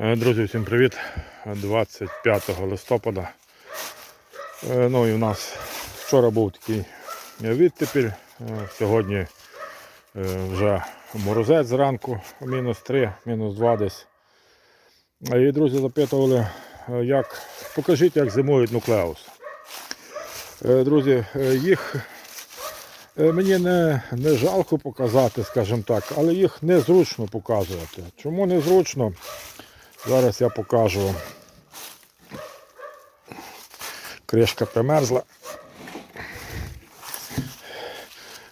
Е, Друзі, всім привіт! 25 листопада. Е, Ну і у нас вчора був такий відтепіль. Е, Сьогодні вже морозець зранку, мінус 3, мінус 2 десь. І друзі запитували, як покажіть, як зимують нуклеус. Друзі, їх Мені не, не жалко показати, скажімо так, але їх незручно показувати. Чому незручно? Зараз я покажу. Кришка примерзла.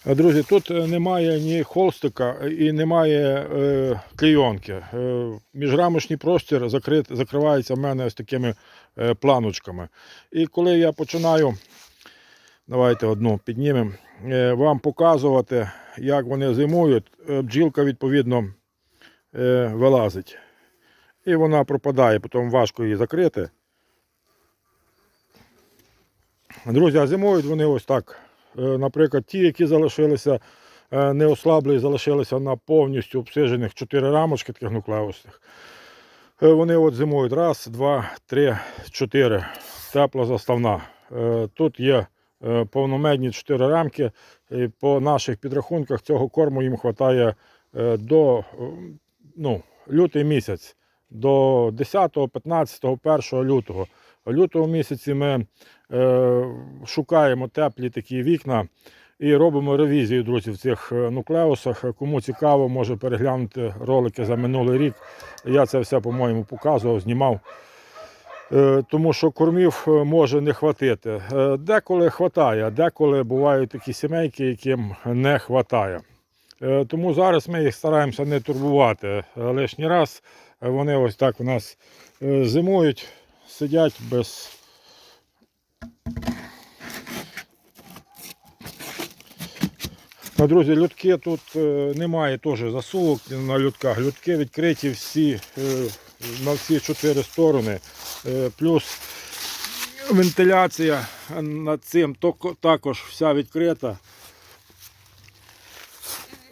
Е, Друзі, тут е, немає ні холстика і немає е, клейонки. Е, міжрамочний простір закрит, закривається в мене ось такими е, планочками. І коли я починаю Давайте одну піднімемо. Е, Вам показувати, як вони зимують. Е, Бджілка, відповідно, е, вилазить. І вона пропадає, потім важко її закрити. Друзі, а зимують вони ось так. Е, Наприклад, ті, які залишилися е, не ослаблі, залишилися на повністю обсижених 4 рамочки таких нуклеусних. Е, Вони от зимують раз, два, три, чотири. Тепла заставна. Тут є повномедні 4 рамки. І по наших підрахунках цього корму їм вистачає до ну, лютий місяць, до 10, 15, 1 лютого. В лютому місяці ми е, шукаємо теплі такі вікна і робимо ревізію, друзі, в цих е, нуклеусах. Кому цікаво, може переглянути ролики за минулий рік. Я це все, по-моєму, показував, знімав. Е, Тому що кормів е, може не хватити. Деколи хватає, деколи бувають такі сімейки, яким не хватає. Тому зараз ми їх стараємося не турбувати лишній раз. Вони ось так у нас е, зимують, сидять без. Ну, друзі, людки тут е, немає теж засувок на людках. Людки відкриті всі е, на всі чотири сторони. Плюс вентиляція над цим також вся відкрита.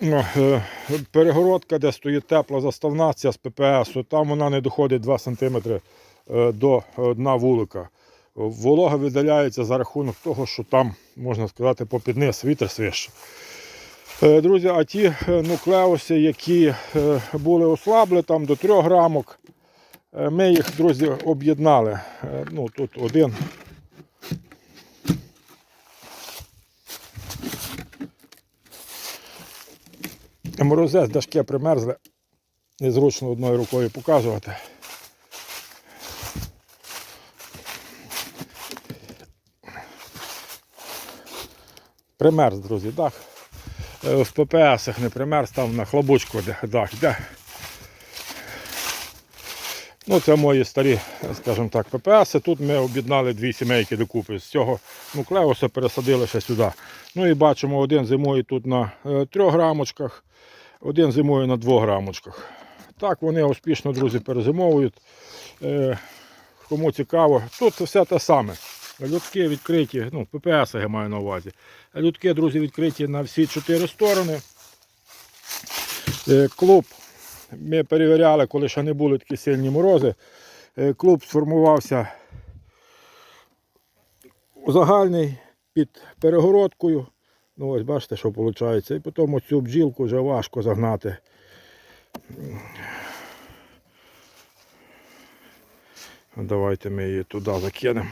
Ну, е, Перегородка, де стоїть тепла заставна, ця з ППС, там вона не доходить 2 см до е, дна вулика. Волога видаляється за рахунок того, що там, можна сказати, попід низ вітер свище. Друзі, а ті е, нуклеуси, які були ослабли там до 3 рамок, е, ми їх, друзі, об'єднали. Ну, тут один. Морозець, дашки примерзли. Незручно одною рукою показувати. Примерз, друзі, дах. Е, В ППС не примерз, там на хлобучку дах йде. Ну, це мої старі, скажімо так, ППС. Тут ми об'єднали дві сімейки докупи. З цього нуклеуса пересадили ще сюди. Ну і бачимо, один зимує тут на е, трьох рамочках, один зимує на двох рамочках. Так вони успішно, друзі, перезимовують. Е, Кому цікаво, тут все те саме. Людки відкриті, ну, ППС я маю на увазі. Людки, друзі, відкриті на всі чотири сторони. Е, Клуб ми перевіряли, коли ще не були такі сильні морози. Е, Клуб сформувався загальний під перегородкою. Ну ось бачите, що виходить. І потім оцю бджілку вже важко загнати. Давайте ми її туди закинемо.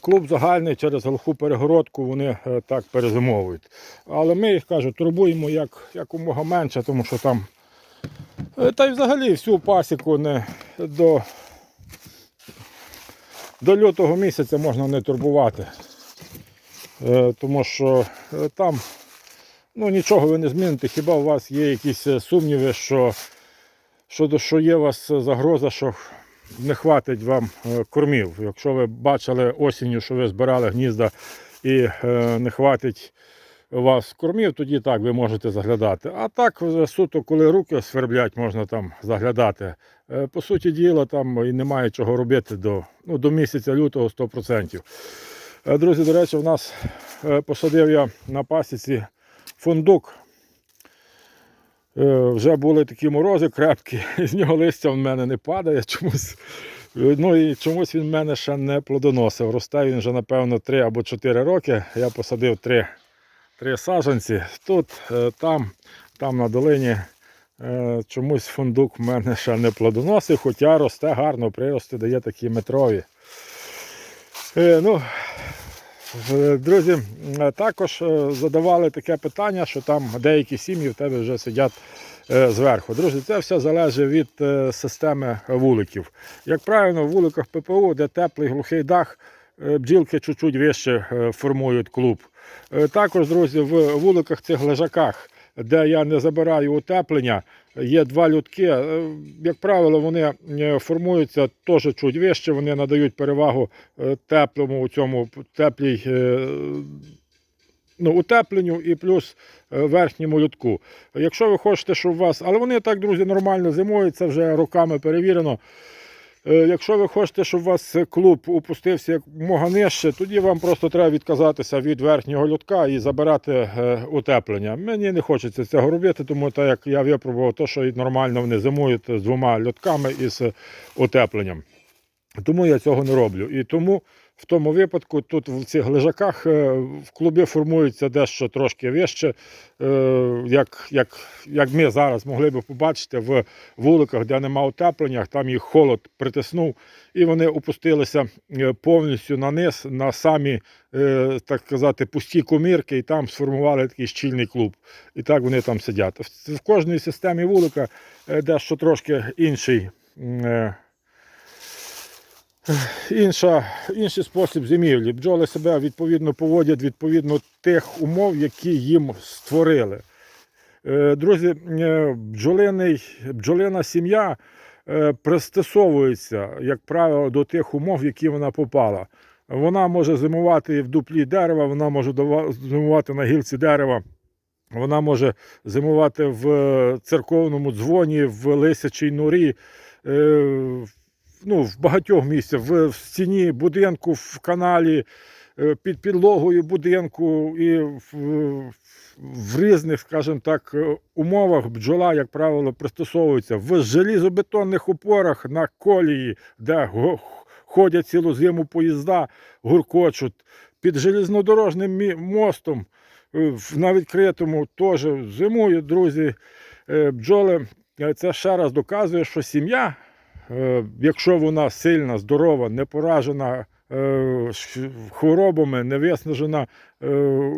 Клуб загальний через глуху перегородку вони е, так перезимовують. Але ми їх кажу, турбуємо як, якомога менше, тому що там. е, Та й взагалі всю пасіку не до, до лютого місяця можна не турбувати. Е, Тому що там ну, нічого ви не зміните, хіба у вас є якісь сумніви, що, що, що є у вас загроза, що не хватить вам е, кормів. Якщо ви бачили осінню, що ви збирали гнізда і е, не хватить вас кормів, тоді так ви можете заглядати. А так вже суто, коли руки сверблять, можна там заглядати. Е, По суті діла, там і немає чого робити до, ну, до місяця лютого 100%. Е, Друзі, до речі, в нас е, посадив я на пасіці фундук. Е, Вже були такі морози крепкі, з нього листя в мене не падає чомусь. Е, Ну і чомусь він в мене ще не плодоносив. Росте він вже, напевно, 3 або 4 роки. Я посадив 3, 3 саджанці. Тут, е, там, там на долині. Чомусь фундук в мене ще не плодоносив, хоча росте гарно, прирости дає такі метрові. Ну, Друзі, е, також е, задавали таке питання, що там деякі сім'ї в тебе вже сидять е, зверху. Друзі, це все залежить від е, системи вуликів. Як правильно, в вуликах ППУ, де теплий глухий дах, е, бджілки чуть-чуть вище е, формують клуб. Е, Також, друзі, в вуликах цих лежаках, де я не забираю утеплення, є два людки. Е, Як правило, вони е, формуються теж чуть вище, вони надають перевагу е, теплому у цьому теплій ну, утепленню і плюс верхньому лютку. Якщо ви хочете, щоб у вас. Але вони так, друзі, нормально зимують, це вже роками перевірено. Е, Якщо ви хочете, щоб у вас клуб упустився як мога нижче, тоді вам просто треба відказатися від верхнього льотка і забирати е, утеплення. Мені не хочеться цього робити, тому так як я випробував, то, що нормально вони зимують з двома льотками і з утепленням. Тому я цього не роблю. І тому в тому випадку тут в цих лежаках е, в клубі формуються дещо трошки вище, е, як, як, як ми зараз могли б побачити в вуликах, де нема утеплення, там їх холод притиснув, і вони опустилися е, повністю на низ, на самі, так сказати, пусті комірки, і там сформували такий щільний клуб. І так вони там сидять. В, кожній системі вулика дещо трошки інший. Інша, інший спосіб зимівлі. Бджоли себе відповідно поводять відповідно тих умов, які їм створили. Е, Друзі, е, бджолиний, бджолина сім'я е, пристосовується, як правило, до тих умов, в які вона попала. Вона може зимувати в дуплі дерева, вона може зимувати на гілці дерева. Вона може зимувати в церковному дзвоні, в лисячій норі, в- ну, в багатьох місцях, в, в стіні будинку, в каналі, е, під підлогою будинку і в, в різних, скажімо так, е, умовах бджола, як правило, пристосовується в желізобетонних опорах на колії, де ходять цілу зиму поїзда, гуркочуть, під железнодорожним мостом е, на відкритому теж зимують, друзі. Бджоли, це ще раз доказує, що сім'я, якщо вона сильна, здорова, не поражена е, хворобами, не виснажена е,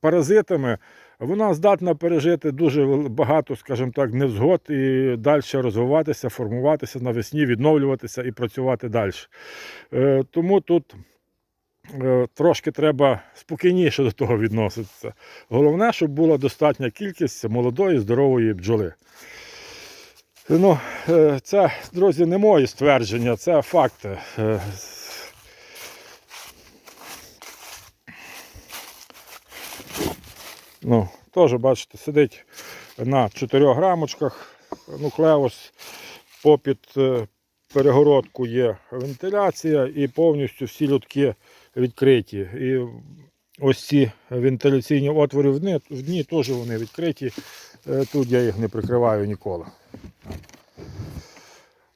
паразитами, вона здатна пережити дуже багато, скажімо так, невзгод і далі розвиватися, формуватися навесні, відновлюватися і працювати далі. Е, Тому тут е, трошки треба спокійніше до того відноситися. Головне, щоб була достатня кількість молодої, здорової бджоли. Ну, е, це, друзі, не мої ствердження, це факти. Е, Ну, теж, бачите, сидить на 4 грамочках нуклеус, попід е, перегородку є вентиляція і повністю всі лютки відкриті. І ось ці вентиляційні отвори в дні, теж вони відкриті. Е, Тут я їх не прикриваю ніколи.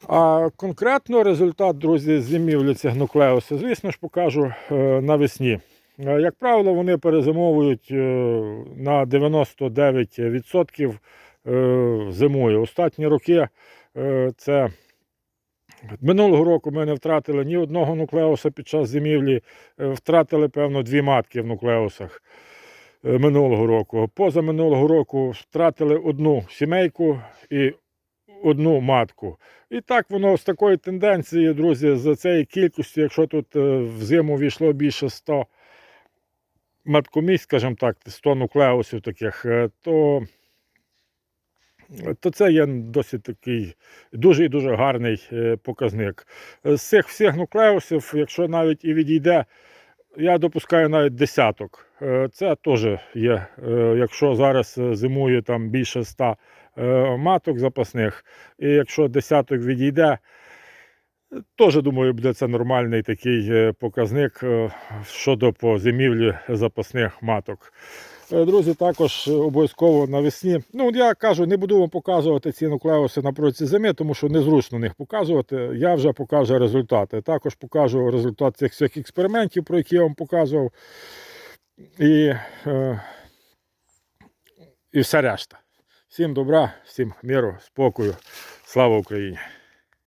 А конкретно результат, друзі, зимівлі цих нуклеусів, звісно ж, покажу е, навесні. Е, Як правило, вони перезимовують на 99% е, зимою. Останні роки це минулого року ми не втратили ні одного нуклеуса під час зимівлі, е, втратили, певно, дві матки в нуклеусах е, минулого року. Поза минулого року втратили одну сімейку і одну матку. І так воно з такої тенденції, друзі, з цієї кількості, якщо тут е, в зиму війшло більше 100 маткомість, скажімо так, 100 нуклеусів таких, то, то це є досить такий дуже і дуже гарний е, показник. З цих всіх нуклеусів, якщо навіть і відійде, я допускаю навіть десяток. Е, Це теж є, е, якщо зараз е, зимує там більше 100 е, маток запасних, і якщо десяток відійде, Теж думаю, буде це нормальний такий е, показник е, щодо по зимівлі запасних маток. Е, Друзі, також обов'язково навесні. Ну, я кажу, не буду вам показувати ці нуклеуси на протязі зими, тому що незручно них показувати. Я вже покажу результати. Також покажу результат цих всіх експериментів, про які я вам показував. І, е, і все решта. Всім добра, всім миру, спокою. Слава Україні!